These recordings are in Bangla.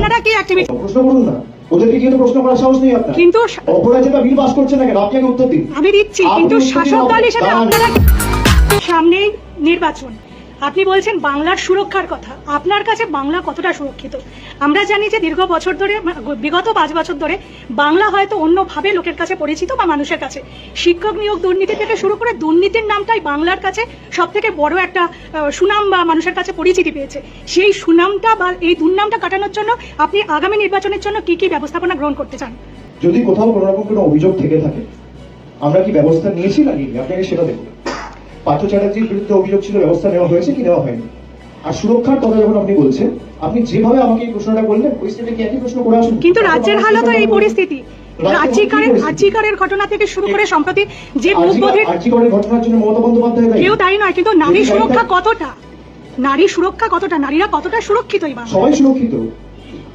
আপনারা কি অ্যাক্টিভিটি প্রশ্ন করুন না। ওদেরকে কিন্তু প্রশ্ন করার সাহস নেই আপনার। কিন্তু অপরাজিতা বিল পাস করছে না কেন? আপনি উত্তর দিন। আমি দিচ্ছি কিন্তু শাসক দল হিসেবে আপনারা সামনেই নির্বাচন। আপনি বলছেন বাংলার সুরক্ষার কথা। আপনার কাছে বাংলা কতটা সুরক্ষিত? আমরা জানি যে দীর্ঘ বছর ধরে বিগত পাঁচ বছর ধরে বাংলা হয়তো অন্যভাবে লোকের কাছে পরিচিত বা মানুষের কাছে। শিক্ষক নিয়োগ দুর্নীতি থেকে শুরু করে দুর্নীতির নামটাই বাংলার কাছে সব থেকে বড় একটা সুনাম বা মানুষের কাছে পরিচিতি পেয়েছে। সেই সুনামটা বা এই দুর্নামটা কাটানোর জন্য আপনি আগামী নির্বাচনের জন্য কি কি ব্যবস্থাপনা গ্রহণ করতে চান? যদি কোথাও কোনো রকম কোনো অভিযোগ থেকে থাকে, আমরা কি ব্যবস্থা নিয়েছি না নিইনি আপনাকে সেটা দেখুন। পার্থ চ্যাটার্জির বিরুদ্ধে অভিযোগ ছিল ব্যবস্থা নেওয়া হয়েছে কি নেওয়া হয়নি? আর সুরক্ষার কথা যখন আপনি বলছেন আপনি যেভাবে আমাকে এই প্রশ্নটা করলেন ওই স্টেটে কি একই প্রশ্ন করে আসুন? কিন্তু রাজ্যের হালতও এই পরিস্থিতি। রাজ্যিকারের রাজ্যিকারের ঘটনা থেকে শুরু করে সম্প্রতি যে মুখবোধের আর্জিকরের ঘটনার জন্য মমতা বন্দ্যোপাধ্যায় কেউ তাই নয় কিন্তু নারী সুরক্ষা কতটা? নারী সুরক্ষা কতটা? নারীরা কতটা সুরক্ষিত এই সবাই সুরক্ষিত।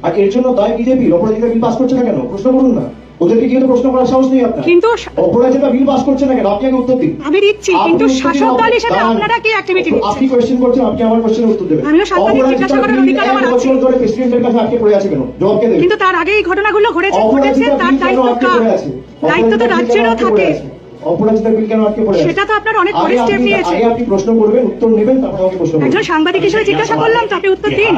আর এর জন্য দায় বিজেপি বিল পাস করছে না কেন? প্রশ্ন করুন না। ওদেরকে কিন্তু প্রশ্ন করার সাহস নেই আপনার? কিন্তু অপরাজিতা বিল পাস করছে না কেন? আপনি আগে উত্তর দিন। আমি দিচ্ছি কিন্তু শাসক হিসেবে আপনারা কি অ্যাক্টিভিটি দিচ্ছেন আপনি কোশ্চেন করছেন? আপনি আমার কোশ্চেনের উত্তর দেবেন। সাংবাদিক জিজ্ঞাসা করার অধিকার আমার আছে। বছর ধরে প্রেসিডেন্টের কাছে পড়ে কেন? জবাব কে কিন্তু তার আগে এই ঘটনাগুলো ঘটেছে ঘটেছে তার দায়িত্ব কার? দায়িত্ব তো রাজ্যেরও থাকে। বিল কেন আটকে পড়ে সেটা তো আপনার অনেক পরে স্টেপ নিয়েছে। আগে আপনি প্রশ্ন করবেন উত্তর নেবেন তারপর আমাকে প্রশ্ন করবেন। একজন সাংবাদিক হিসেবে জিজ্ঞাসা করলাম তো আপনি উত্তর দিন।